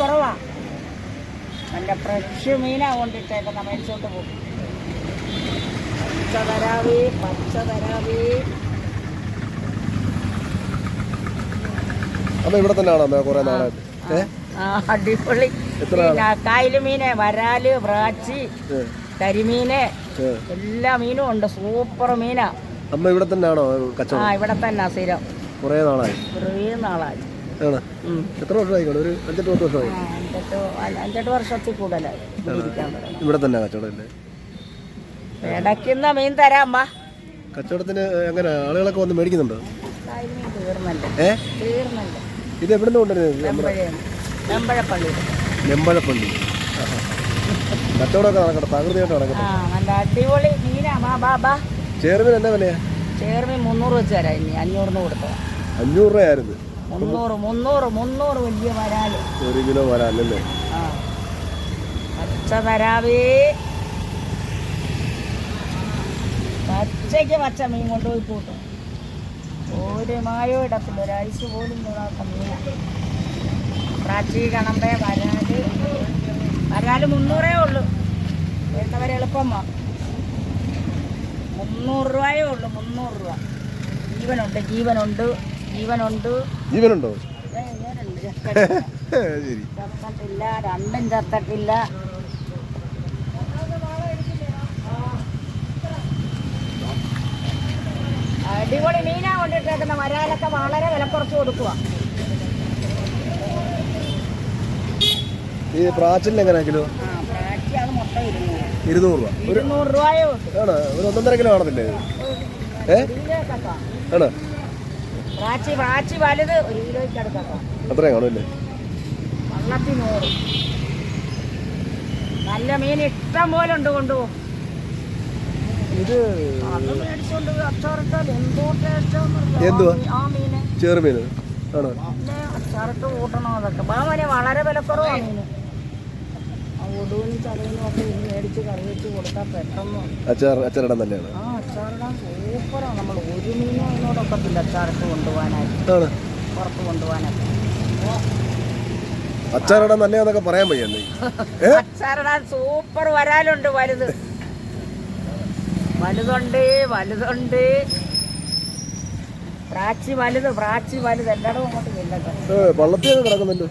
കുറവാ. നല്ല ഫ്രഷ് മീനാ നമ്മൾ മേടിച്ചോണ്ട് പോകും പച്ചതരാവി പച്ചതരാവി പച്ച തരാവേ. അമ്മ ഇവിടെ തന്നെയാണോ കുറെ നാളായിട്ട്? ആ അടിപൊളി. കായൽ മീന് വരാൽ വ്രാച്ചി കരിമീന് എല്ലാ മീനും ഉണ്ട്. സൂപ്പർ മീനാ. അമ്മ ഇവിടെ തന്നെയാണോ ആ കച്ചവടം ഇവിടെ തന്നെ സ്ഥിരം. കുറേ നാളായി. കുറേ നാളായി. ആണ്. എത്ര വർഷമായി ഒരു അഞ്ചെട്ട് പത്ത് വർഷമായി അഞ്ചെട്ട് വർഷത്തിൽ കൂടുതലായി ഇവിടെ തന്നെ കച്ചവടം അല്ലേ? ഇടയ്ക്കുന്ന മീൻ തരാമ്മ കച്ചവടത്തിന് എങ്ങനെ? ആളുകളൊക്കെ വന്ന് മേടിക്കുന്നുണ്ടോ? ഇത് എവിടെ നിന്ന് കൊണ്ടുവരുന്നത് നെമ്പഴപ്പള്ളി. കച്ചവടമൊക്കെ നടക്കട്ടെ പ്രകൃതിയായിട്ട് നടക്കട്ടെ. നല്ല അടിപൊളി മീനാ ബാ ബാ ചേർമിന് എന്നാ വിലയാ? ചേർമീൻ മുന്നൂറ് വെച്ച് തരാം ഇനി അഞ്ഞൂറിന് കൊടുത്തോ അഞ്ഞൂറ് രൂപയായിരുന്നു. മുന്നൂറ് മുന്നൂറ് മുന്നൂറ് വലിയ വരാൽ. ഒരു കിലോ വരാലല്ലേ? ആ. പച്ച തരാവേ പച്ചയ്ക്ക് പച്ച മീൻ കൊണ്ടുപോയി കൂട്ടും. ഒരു മായോ ഇടത്തില്ല ഒരു ഐസ് പോലും തൊടാത്ത മീനാണ് പ്രാച്ചി കണമ്പ വരാൽ. വരാൽ മുന്നൂറേ ഉള്ളൂ. വരുന്നവരെ എളുപ്പം മുന്നൂറ് രൂപയേ ഉള്ളൂ. മുന്നൂറ് രൂപ. ജീവനുണ്ട് ജീവനുണ്ട്. ജീവനുണ്ട്. ജീവനുണ്ടോ. ശരി. ചത്തിട്ടില്ല രണ്ടും ചത്തിട്ടില്ല. അടിപൊളി മീനാ കൊണ്ടിട്ടേക്കുന്ന. വരാലൊക്കെ വളരെ വില കുറച്ച് കൊടുക്കുക ഈ പ്രാച്ചിന് എങ്ങനെ കിലോ? ഇരുന്നൂറ്. രൂപ. ഒരു ഒന്നൊന്നര കിലോ ആണത്തില്ലേ ഇത്? ഏ ആണോ? വാച്ചി വലുത് ഒരു കിലോയ്ക്ക് അത്രയും കാണുമല്ലേ? വള്ളത്തി നൂറ് നല്ല മീൻ ഇഷ്ടം പോലെ ഉണ്ട് കൊണ്ടുപോകും ഇത് അത് മേടിച്ചോണ്ട് പോയി അച്ചാറിട്ടാൽ എന്തോ ടേസ്റ്റ് ആ മീന്. ചെറുമീൻ ആണോ? പിന്നെ അച്ചാറിട്ട് കൂട്ടണം അതൊക്കെ. ബാമനെ വളരെ വിലക്കുറവാ മീന് ആ ഒടുവിന് ചതവിനും ഒക്കെ ഇത് മേടിച്ച് കറി വെച്ച് കൊടുത്താൽ പെട്ടെന്ന് അച്ചാർ അച്ചാറിടാൻ തന്നെയാണ്. ആ അച്ചാറിടാൻ സൂപ്പറാണ്. നമ്മൾ ഒരു മീനും അതിനോടൊക്കത്തില്ല അച്ചാറിട്ട് കൊണ്ടുപോകാനായിട്ട്. ആണ്. പുറത്ത് കൊണ്ടുപോകാനൊക്കെ. അച്ചാറിടാൻ നല്ലതാന്നൊക്കെ പറയാൻ വയ്യല്ലേ അച്ചാറിടാൻ സൂപ്പർ വരാലുണ്ട് വലുത്. വലുതുണ്ട് വലുതുണ്ട്. പ്രാച്ചി വലുത് പ്രാച്ചി വലുത്. എല്ലായിടവും അങ്ങോട്ട് ചെല്ലട്ടെ ഏ, വള്ളത്തിയൊക്കെ കിടക്കുന്നുണ്ട്.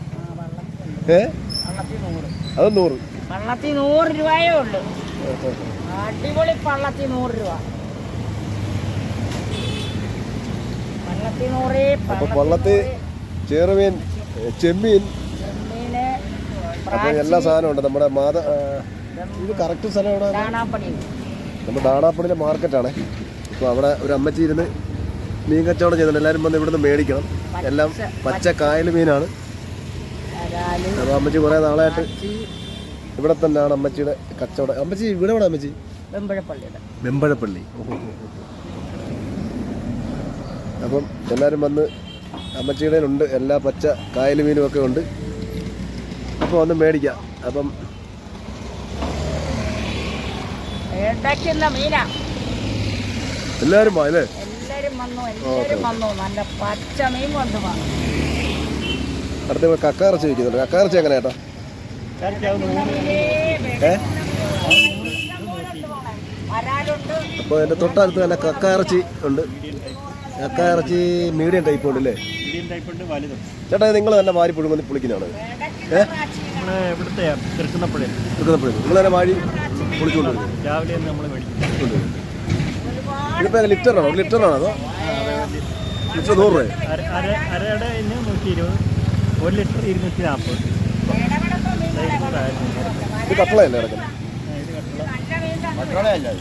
അത് നൂറ്. വള്ളത്തിൽ നൂറ് രൂപയേ ഉള്ളൂ. അടിപൊളി പള്ളത്തി നൂറ് രൂപ വള്ളത്തിൽ നൂറ് അപ്പൊ വള്ളത്തിൽ ചെറുമീൻ ചെമ്മീൻ. അപ്പൊ എല്ലാ സാധനവും ഉണ്ട് നമ്മുടെ മാത ഇത് കറക്റ്റ് സ്ഥലം എവിടെ നമ്മുടെ ഡാണാപ്പണിയിലെ മാർക്കറ്റാണ്. അപ്പോൾ അവിടെ ഒരു അമ്മച്ചി ഇരുന്ന് മീൻ കച്ചവടം ചെയ്യുന്നുണ്ട്. എല്ലാവരും വന്ന് ഇവിടുന്ന് മേടിക്കണം. എല്ലാം പച്ച. കായൽ മീനാണ്. അപ്പൊ അപ്പോൾ അമ്മച്ചി കുറേ നാളായിട്ട് ഇവിടെ തന്നെയാണ് അമ്മച്ചിയുടെ കച്ചവടം. അമ്മച്ചി ഇവിടെ എവിടെ അമ്മച്ചി? വെമ്പഴപ്പള്ളി. വെമ്പഴപ്പള്ളി അപ്പം എല്ലാവരും വന്ന് അമ്മച്ചിയുടെ ഉണ്ട് എല്ലാ പച്ച കായൽ മീനും ഒക്കെ ഉണ്ട്. അപ്പോൾ ഒന്ന് മേടിക്കാം. അപ്പം എല്ലാവരും അല്ലേ? എല്ലാരും കൊണ്ടുപോകണം അടുത്ത കക്കാറച്ചി വയ്ക്കുന്നുണ്ട് കക്കാറച്ചി എങ്ങനെ ചേട്ടാ ഏ? എന്റെ അപ്പോൾ എന്റെ തൊട്ടടുത്ത് തന്നെ കക്കാറച്ചി ഉണ്ട്. കക്കാറച്ചി മീഡിയം ടൈപ്പ് ഉണ്ട് അല്ലേ? മീഡിയം ടൈപ്പ് ഉണ്ട് വലുതും. ചേട്ടാ നിങ്ങൾ തന്നെ വാരി പുഴുങ്ങി പുളിക്കുന്നതാണ്. ഇവിടുത്തെ നിങ്ങൾ തന്നെ വാരി പുളിച്ചുകൊണ്ട് രാവിലെ നമ്മൾ ഇതിപ്പോൾ ലിറ്ററാണോ? ഒരു ലിറ്ററാണോ അതോ? ലിറ്റർ നൂറ് രൂപ അരയുടെ നൂറ്റി ഇരുപത് ഒരു ലിറ്റർ ഇരുന്നൂറ്റി നാൽപ്പത്. ഇത് കട്ടളയല്ലേ ഇറക്കുന്നത്? കട്ടളയല്ലേ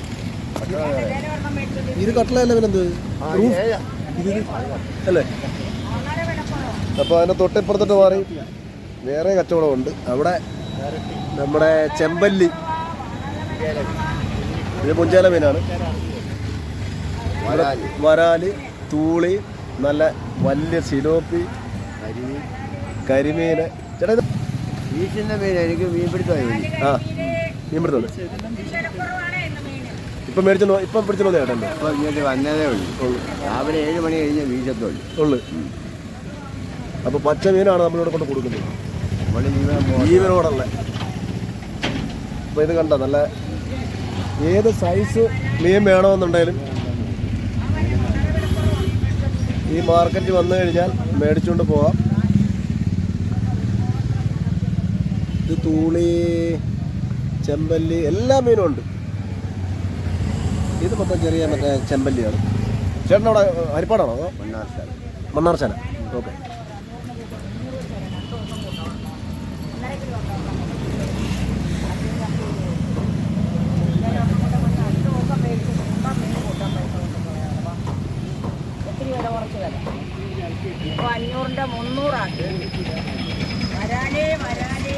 ഇതേ ഒരെണ്ണം മേടിച്ചിട്ട് ഇത് അല്ലേ? അപ്പോൾ അതിന്റെ തൊട്ടിപ്പുറത്തോട്ട് മാറി. വേറെ കച്ചവടമുണ്ട്. അവിടെ നമ്മുടെ ചെമ്പല്ലി. ഇത് പുഞ്ചാല മീനാണ്. വരാൽ തൂളി നല്ല വലിയ സിലോപ്പി കരിമീൻ ചേട്ടാ വീശുന്ന മീൻ എനിക്ക് മീൻ പിടുത്തമായി ആ മീൻ മീന് ഇപ്പം മേടിച്ചു ഇപ്പം പിടിച്ചോ ഇങ്ങോട്ട് വന്നതേ ഉള്ളൂ. രാവിലെ ഏഴ് മണി കഴിഞ്ഞ വീശത്തുള്ളൂ. ഉള്ളു. അപ്പോൾ പച്ച മീനാണ് നമ്മളിവിടെ കൊണ്ട് കൊടുക്കുന്നത്. നമ്മൾ ജീവൻ അപ്പോൾ ഇത് കണ്ട? നല്ല ഏത് സൈസ് മീൻ വേണമെന്നുണ്ടെങ്കിലും ഈ മാർക്കറ്റ് വന്നു കഴിഞ്ഞാൽ മേടിച്ചുകൊണ്ട് പോവാം. ഇത് തൂളി ചെമ്പല്ലി എല്ലാ മീനും ഉണ്ട്. ഇത് മൊത്തം ചെറിയ മറ്റേ ചെമ്പല്ലിയാണ്. ചേട്ടൻ അവിടെ ഹരിപ്പാടാണോ അതോ? മണ്ണാർശാല. മണ്ണാർശാല ഓക്കെ അഞ്ഞൂറിന്റെ മുന്നൂറാണ് വരാനേ വരാനേ.